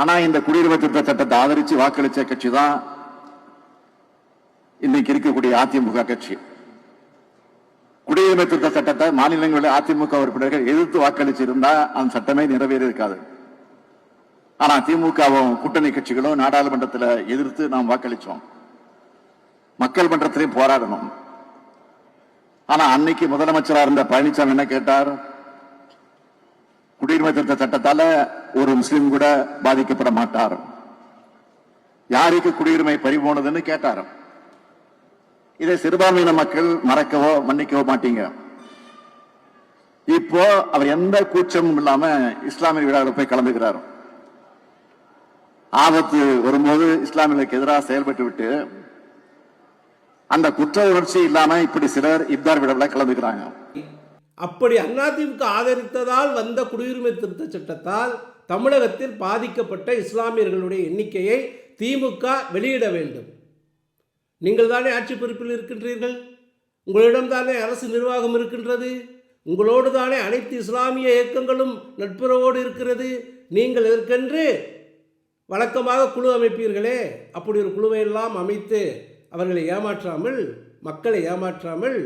ஆனா இந்த குடியுரிமை திருத்த சட்டத்தை ஆதரிச்சு வாக்களிச்ச கட்சி தான் இன்னைக்கு இருக்கக்கூடிய அதிமுக கட்சி. குடியுரிமை திருத்த சட்டத்தை மாநிலங்களில் அதிமுக உறுப்பினர்கள் எதிர்த்து வாக்களிச்சிருந்தா அந்த சட்டமே நிறைவேறி இருக்காது ஆனா திமுகவும் கூட்டணி கட்சிகளும் நாடாளுமன்றத்தில் எதிர்த்து நாம் வாக்களிச்சோம். மக்கள் மன்றத்திலையும் போராடணும். ஆனா அன்னைக்கு முதலமைச்சராக இருந்த பழனிசாமி என்ன கேட்டார்? குடியுரிமை திருத்த சட்டத்தால ஒரு முஸ்லிம் கூட பாதிக்கப்பட மாட்டார். யாருக்கு குடியுரிமை பறிபோனதுன்னு கேட்டார். இதை சிறுபான்மையின மக்கள் மறக்கவோ மன்னிக்கவோ மாட்டீங்க. இப்போ அவர் எந்த கூச்சமும் இல்லாம இஸ்லாமிய விழாவில் போய் கலந்துகிறார் ஆபத்து வரும்போது இஸ்லாமியர்களுக்கு எதிராக செயல்பட்டு விட்டு அந்த குற்ற உணர்ச்சி இல்லாம இப்படி சிலர் இப்தார் விழாவில் கலந்துக்கிறாங்க. அப்படி அதிமுக ஆதரித்ததால் வந்த குடியுரிமை திருத்த சட்டத்தால் தமிழகத்தில் பாதிக்கப்பட்ட இஸ்லாமியர்களுடைய எண்ணிக்கையை திமுக வெளியிட வேண்டும். நீங்கள் தானே ஆட்சி பொறுப்பில் இருக்கின்றீர்கள்? உங்களிடம் தானே அரசு நிர்வாகம் இருக்கின்றது? உங்களோடு தானே அனைத்து இஸ்லாமிய இயக்கங்களும் நட்புறவோடு இருக்கிறது? நீங்கள் இதற்கென்று வழக்கமாக குழு அமைப்பீர்களே? அப்படி ஒரு குழுவை எல்லாம் அமைத்து அவர்களை ஏமாற்றாமல் மக்களை ஏமாற்றாமல்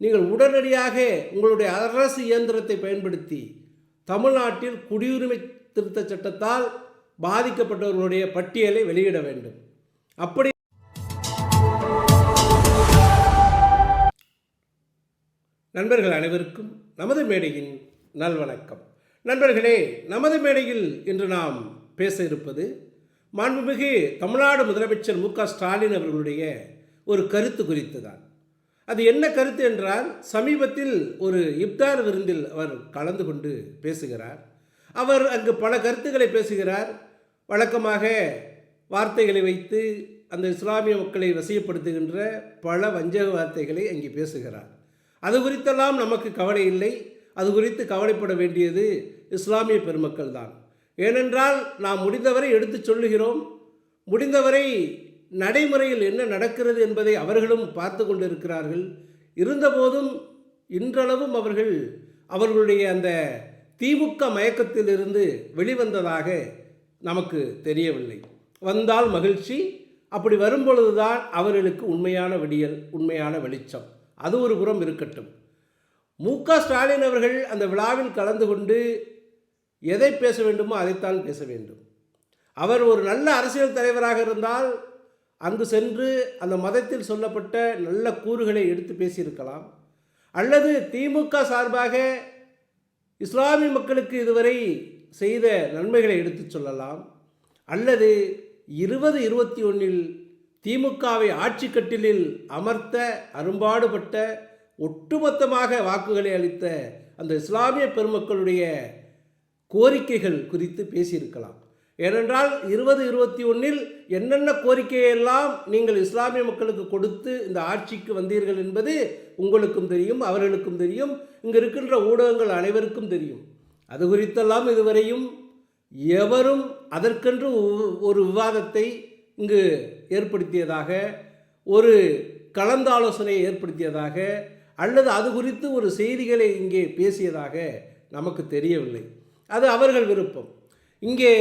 நீங்கள் உடனடியாக உங்களுடைய அரசு இயந்திரத்தை பயன்படுத்தி தமிழ்நாட்டில் குடியுரிமை திருத்த சட்டத்தால் பாதிக்கப்பட்டவர்களுடைய பட்டியலை வெளியிட வேண்டும். அப்படி நண்பர்கள் அனைவருக்கும் நமது மேடையின் நல்வணக்கம். நண்பர்களே நமது மேடையில் இன்று நாம் பேச இருப்பது மாண்புமிகு தமிழ்நாடு முதலமைச்சர் மு க ஸ்டாலின் அவர்களுடைய ஒரு கருத்து குறித்து தான் அது என்ன கருத்து என்றால் சமீபத்தில் ஒரு இப்தார் விருந்தில் அவர் கலந்து கொண்டு பேசுகிறார். அவர் அங்கு பல கருத்துக்களை பேசுகிறார். வழக்கமாக வார்த்தைகளை வைத்து அந்த இஸ்லாமிய மக்களை வசியப்படுத்துகின்ற பல வஞ்சக வார்த்தைகளை அங்கே பேசுகிறார். அது குறித்தெல்லாம் நமக்கு கவலை இல்லை. அது குறித்து கவலைப்பட வேண்டியது இஸ்லாமிய பெருமக்கள் தான். ஏனென்றால் நாம் முடிந்தவரை எடுத்துச் சொல்லுகிறோம். முடிந்தவரை நடைமுறையில் என்ன நடக்கிறது என்பதை அவர்களும் பார்த்து கொண்டிருக்கிறார்கள். இருந்தபோதும் இன்றளவும் அவர்கள் அவர்களுடைய அந்த திமுக மயக்கத்திலிருந்து வெளிவந்ததாக நமக்கு தெரியவில்லை. வந்தால் மகிழ்ச்சி அப்படி வரும்பொழுதுதான் அவர்களுக்கு உண்மையான விடியல் உண்மையான வெளிச்சம். அது ஒரு புறம் இருக்கட்டும். மு க ஸ்டாலின் அவர்கள் அந்த விழாவில் கலந்து கொண்டு எதை பேச வேண்டுமோ அதைத்தான் பேச வேண்டும். அவர் ஒரு நல்ல அரசியல் தலைவராக இருந்தால் அங்கு சென்று அந்த மதத்தில் சொல்லப்பட்ட நல்ல கூறுகளை எடுத்து பேசியிருக்கலாம். அல்லது திமுக சார்பாக இஸ்லாமிய மக்களுக்கு இதுவரை செய்த நன்மைகளை எடுத்துச் சொல்லலாம். அல்லது இருபது இருபத்தி ஒன்றில் திமுகவை ஆட்சி கட்டிலில் அமர்த்த அரும்பாடுபட்ட ஒட்டுமொத்தமாக வாக்குகளை அளித்த அந்த இஸ்லாமிய பெருமக்களுடைய கோரிக்கைகள் குறித்து பேசியிருக்கலாம். ஏனென்றால் இருபது இருபத்தி ஒன்றில் என்னென்ன கோரிக்கையெல்லாம் நீங்கள் இஸ்லாமிய மக்களுக்கு கொடுத்து இந்த ஆட்சிக்கு வந்தீர்கள் என்பது உங்களுக்கும் தெரியும் அவர்களுக்கும் தெரியும். இங்கு இருக்கின்ற ஊடகங்கள் அனைவருக்கும் தெரியும். அது குறித்தெல்லாம் இதுவரையும் எவரும் அதற்கென்று ஒரு விவாதத்தை இங்கு ஏற்படுத்தியதாக ஒரு கலந்தாலோசனையை ஏற்படுத்தியதாக அல்லது அது குறித்து ஒரு செய்திகளை இங்கே பேசியதாக நமக்கு தெரியவில்லை. அது அவர்கள் விருப்பம். இங்கே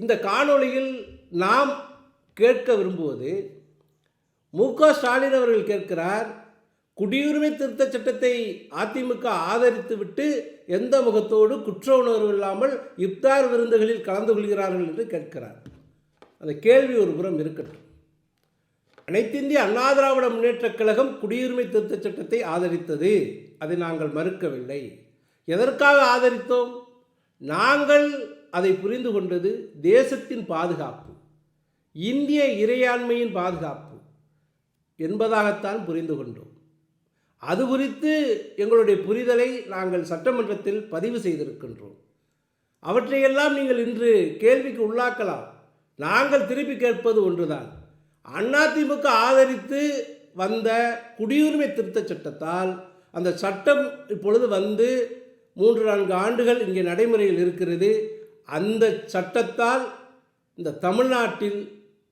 இந்த காணொளியில் நாம் கேட்க விரும்புவது மு க. ஸ்டாலின் அவர்கள் கேட்கிறார் குடியுரிமை திருத்த சட்டத்தை அதிமுக ஆதரித்துவிட்டு எந்த முகத்தோடு குற்ற உணர்வு இல்லாமல் இப்தார் விருந்துகளில் கலந்து கொள்கிறார்கள் என்று கேட்கிறார். அந்த கேள்வி ஒரு புறம் இருக்கட்டும். அனைத்திந்திய அண்ணா திராவிட முன்னேற்றக் கழகம் குடியுரிமை திருத்தச் சட்டத்தை ஆதரித்தது. அதை நாங்கள் மறுக்கவில்லை. எதற்காக ஆதரித்தோம்? நாங்கள் அதை புரிந்து கொண்டது தேசத்தின் பாதுகாப்பு இந்திய இறையாண்மையின் பாதுகாப்பு என்பதாகத்தான் புரிந்து கொண்டோம். அது குறித்து எங்களுடைய புரிதலை நாங்கள் சட்டமன்றத்தில் பதிவு செய்திருக்கின்றோம். அவற்றையெல்லாம் நீங்கள் இன்று கேள்விக்கு உள்ளாக்கலாம். நாங்கள் திருப்பி கேட்பது ஒன்றுதான். அதிமுக ஆதரித்து வந்த குடியுரிமை திருத்தச் சட்டத்தால் அந்த சட்டம் இப்பொழுது வந்து மூன்று நான்கு ஆண்டுகள் இங்கே நடைமுறையில் இருக்கிறது. அந்த சட்டத்தால் இந்த தமிழ்நாட்டில்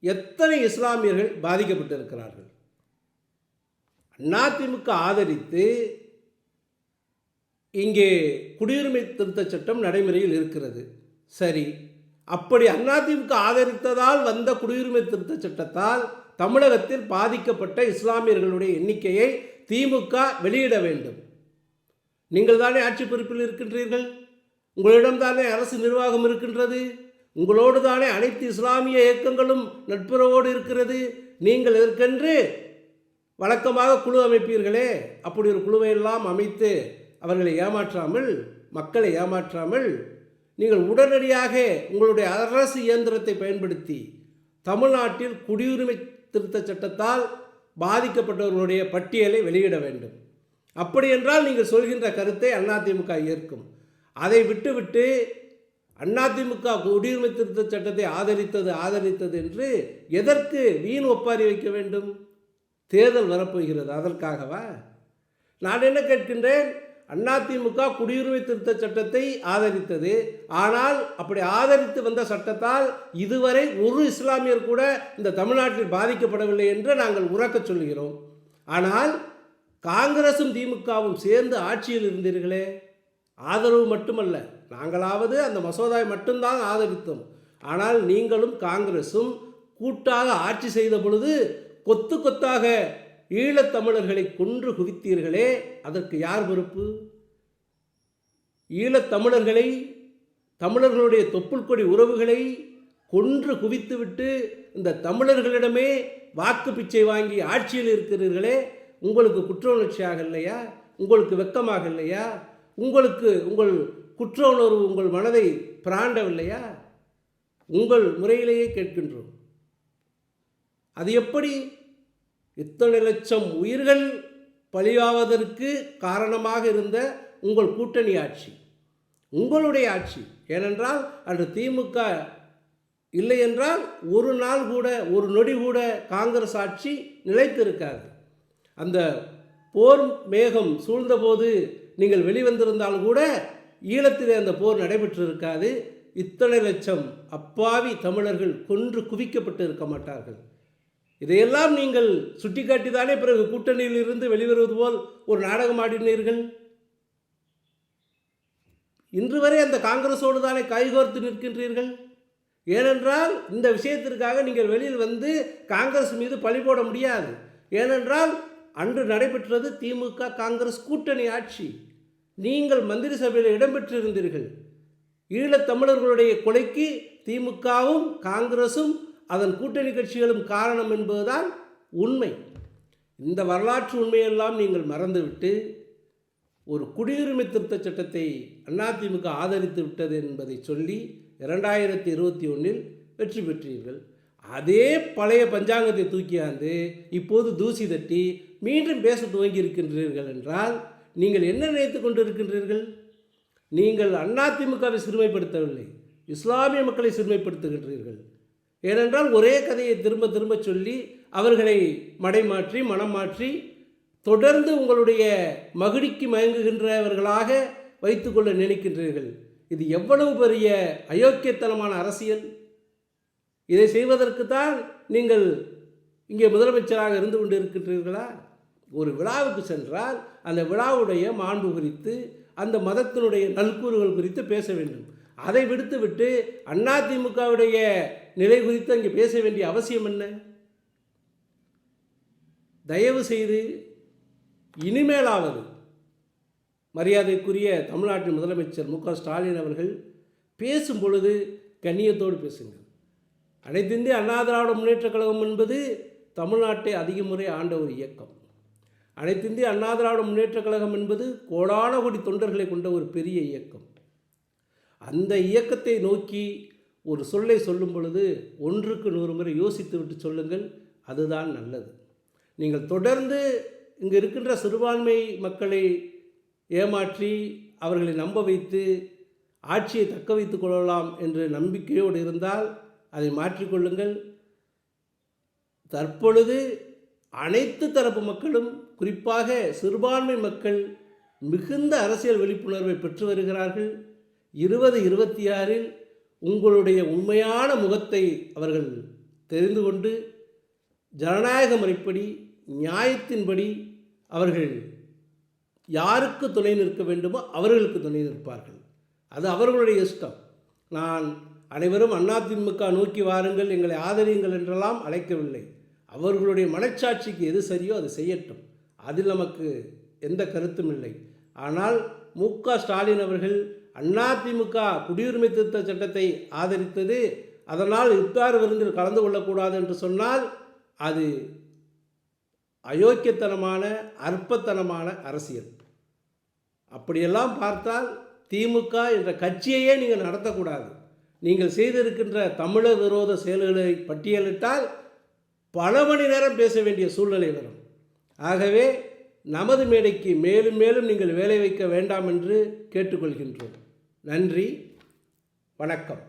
எத்தனை இஸ்லாமியர்கள் பாதிக்கப்பட்டிருக்கிறார்கள்? அதிமுக ஆதரித்து இங்கே குடியுரிமை திருத்தச் சட்டம் நடைமுறையில் இருக்கிறது. சரி அப்படி அதிமுக ஆதரித்ததால் வந்த குடியுரிமை திருத்த சட்டத்தால் தமிழகத்தில் பாதிக்கப்பட்ட இஸ்லாமியர்களுடைய எண்ணிக்கையை திமுக வெளியிட வேண்டும். நீங்கள் தானே ஆட்சி பொறுப்பில் இருக்கின்றீர்கள்? உங்களிடம் தானே அரசு நிர்வாகம் இருக்கின்றது? உங்களோடு தானே அனைத்து இஸ்லாமிய இயக்கங்களும் நட்புறவோடு இருக்கிறது. நீங்கள் இதற்கென்று வழக்கமாக குழு அமைப்பீர்களே? அப்படி ஒரு குழுவை எல்லாம் அமைத்து அவர்களை ஏமாற்றாமல் மக்களை ஏமாற்றாமல் நீங்கள் உடனடியாக உங்களுடைய அரசு இயந்திரத்தை பயன்படுத்தி தமிழ்நாட்டில் குடியுரிமை திருத்த சட்டத்தால் பாதிக்கப்பட்டவர்களுடைய பட்டியலை வெளியிட வேண்டும். அப்படி என்றால் நீங்கள் சொல்கின்ற கருத்தை அதிமுக ஏற்கும். அதை விட்டுவிட்டு அதிமுக குடியுரிமை திருத்த சட்டத்தை ஆதரித்தது ஆதரித்தது என்று எதற்கு வீண் ஒப்பாரி வைக்க வேண்டும்? தேர்தல் வரப்போகிறது அதற்காகவா? நான் என்ன கேட்கின்றேன்? அதிமுக குடியுரிமை திருத்த சட்டத்தை ஆதரித்தது ஆனால் அப்படி ஆதரித்து வந்த சட்டத்தால் இதுவரை ஒரு இஸ்லாமியர் கூட இந்த தமிழ்நாட்டில் பாதிக்கப்படவில்லை என்று நாங்கள் உறக்க சொல்கிறோம் ஆனால் காங்கிரசும் திமுகவும் சேர்ந்து ஆட்சியில் இருந்தீர்களே ஆதரவு மட்டுமல்ல நாங்களாவது அந்த மசோதாவை மட்டும்தான் ஆதரித்தோம். ஆனால் நீங்களும் காங்கிரஸும் கூட்டாக ஆட்சி செய்த பொழுது கொத்து கொத்தாக ஈழத்தமிழர்களை கொன்று குவித்தீர்களே அதற்கு யார் பொறுப்பு? ஈழத்தமிழர்களை தமிழர்களுடைய தொப்புள் கொடி உறவுகளை கொன்று குவித்துவிட்டு இந்த தமிழர்களிடமே வாக்கு பிச்சை வாங்கி ஆட்சியில் இருக்கிறீர்களே உங்களுக்கு குற்ற உணர்ச்சியாக இல்லையா? உங்களுக்கு வெக்கமாக இல்லையா? உங்களுக்கு உங்கள் குற்ற உணர்வு உங்கள் மனதை பிராண்டவில்லையா? உங்கள் முறையிலேயே கேட்கின்றோம். அது எப்படி? இத்தனை லட்சம் உயிர்கள் பழியாவதற்கு காரணமாக இருந்த உங்கள் கூட்டணி ஆட்சி. உங்களுடைய ஆட்சி. ஏனென்றால் அன்று திமுக இல்லை என்றால் ஒரு நாள் கூட ஒரு நொடி கூட காங்கிரஸ் ஆட்சி நிலைத்திருக்காது. அந்த போர் மேகம் சூழ்ந்தபோது நீங்கள் வெளிவந்திருந்தால் கூட ஈழத்திலே அந்த போர் நடைபெற்றிருக்காது. இத்தனை லட்சம் அப்பாவி தமிழர்கள் கொன்று குவிக்கப்பட்டு இருக்க மாட்டார்கள். இதையெல்லாம் நீங்கள் சுட்டிக்காட்டிதானே பிறகு கூட்டணியில் இருந்து வெளிவருவது போல் ஒரு நாடகம் ஆடினீர்கள்? இன்று வரை அந்த காங்கிரஸோடு தானே கைகோர்த்து நிற்கின்றீர்கள்? ஏனென்றால் இந்த விஷயத்திற்காக நீங்கள் வெளியில் வந்து காங்கிரஸ் மீது பழி போட முடியாது. ஏனென்றால் அன்று நடைபெற்றது திமுக காங்கிரஸ் கூட்டணி ஆட்சி. நீங்கள் மந்திரி சபையில் இடம்பெற்றிருந்தீர்கள். ஈழத்தமிழர்களுடைய கொலைக்கு திமுகவும் காங்கிரசும் அதன் கூட்டணி கட்சிகளும் காரணம் என்பதுதான் உண்மை. இந்த வரலாற்று உண்மையெல்லாம் நீங்கள் மறந்துவிட்டு ஒரு குடியுரிமை திருத்தச் சட்டத்தை அதிமுக ஆதரித்து விட்டது என்பதை சொல்லி இரண்டாயிரத்தி இருபத்தி ஒன்றில் வெற்றி பெற்றீர்கள். அதே பழைய பஞ்சாங்கத்தை தூக்கியாந்து இப்போது தூசி தட்டி மீண்டும் பேச துவங்கி இருக்கின்றீர்கள் என்றால் நீங்கள் என்ன நினைத்து கொண்டிருக்கின்றீர்கள்? நீங்கள் அதிமுகவை சிறுமைப்படுத்தவில்லை இஸ்லாமிய மக்களை சிறுமைப்படுத்துகின்றீர்கள். ஏனென்றால் ஒரே கதையை திரும்ப திரும்ப சொல்லி அவர்களை மடைமாற்றி மனம் மாற்றி தொடர்ந்து உங்களுடைய மகிழ்ச்சி மயங்குகின்றவர்களாக வைத்துக்கொள்ள நினைக்கின்றீர்கள். இது எவ்வளவு பெரிய அயோக்கியத்தனமான அரசியல்? இதை செய்வதற்கு தான் நீங்கள் இங்கே முதலமைச்சராக இருந்து கொண்டு இருக்கின்றீர்களா ஒரு விழாவுக்கு சென்றால் அந்த விழாவுடைய மாண்பு குறித்து அந்த மதத்தினுடைய நல்கூறுகள் குறித்து பேச வேண்டும். அதை விடுத்துவிட்டு அதிமுகவுடைய நிலை குறித்து அங்கே பேச வேண்டிய அவசியம் என்ன? தயவு செய்து இனிமேலாவது மரியாதைக்குரிய தமிழ்நாட்டின் முதலமைச்சர் மு க ஸ்டாலின் அவர்கள் பேசும் பொழுது கண்ணியத்தோடு பேசுங்கள். அனைத்திந்திய அண்ணா திராவிட முன்னேற்றக் கழகம் என்பது தமிழ்நாட்டை அதிக முறை ஆண்ட ஒரு இயக்கம். அனைத்திந்திய அண்ணா திராவிட முன்னேற்றக் கழகம் என்பது கோடான கோடி தொண்டர்களை கொண்ட ஒரு பெரிய இயக்கம். அந்த இயக்கத்தை நோக்கி ஒரு சொல்லை சொல்லும் பொழுது ஒன்றுக்கு நூறு முறை யோசித்து விட்டு சொல்லுங்கள் அதுதான் நல்லது. நீங்கள் தொடர்ந்து இங்கே இருக்கின்ற சிறுபான்மை மக்களை ஏமாற்றி அவர்களை நம்ப வைத்து ஆட்சியை தக்க வைத்துக் கொள்ளலாம் என்று நம்பிக்கையோடு இருந்தால் அதை மாற்றிக்கொள்ளுங்கள் தற்பொழுது அனைத்து தரப்பு மக்களும் குறிப்பாக சிறுபான்மை மக்கள் மிகுந்த அரசியல் விழிப்புணர்வை பெற்று வருகிறார்கள். இருபது இருபத்தி ஆறில் உங்களுடைய உண்மையான முகத்தை அவர்கள் தெரிந்து கொண்டு ஜனநாயக முறைப்படி நியாயத்தின்படி அவர்கள் யாருக்கு துணை நிற்க வேண்டுமோ அவர்களுக்கு துணை நிற்பார்கள். அது அவர்களுடைய இஷ்டம். நான் அனைவரும் அதிமுக நோக்கி வாருங்கள் எங்களை ஆதரியுங்கள் என்றெல்லாம் அழைக்கவில்லை. அவர்களுடைய மனச்சாட்சிக்கு எது சரியோ அது செய்யட்டும். அதில் நமக்கு எந்த கருத்தும் இல்லை. ஆனால் மு. க. ஸ்டாலின் அவர்கள் அதிமுக குடியுரிமை திருத்த சட்டத்தை ஆதரித்தது அதனால் இப்தார் விருந்தில் கலந்து கொள்ளக்கூடாது என்று சொன்னால் அது அயோக்கியத்தனமான அற்பத்தனமான அரசியல். அப்படியெல்லாம் பார்த்தால் திமுக என்ற கட்சியையே நீங்கள் நடத்தக்கூடாது. நீங்கள் செய்திருக்கின்ற தமிழர் விரோத செயல்களை பட்டியலிட்டால் பல மணி நேரம் பேச வேண்டிய சூழ்நிலை வரும். ஆகவே நமது மேடைக்கு மேலும் மேலும் நீங்கள் வேலை வைக்க வேண்டாம் என்று கேட்டுக்கொள்கின்றோம். நன்றி. வணக்கம்.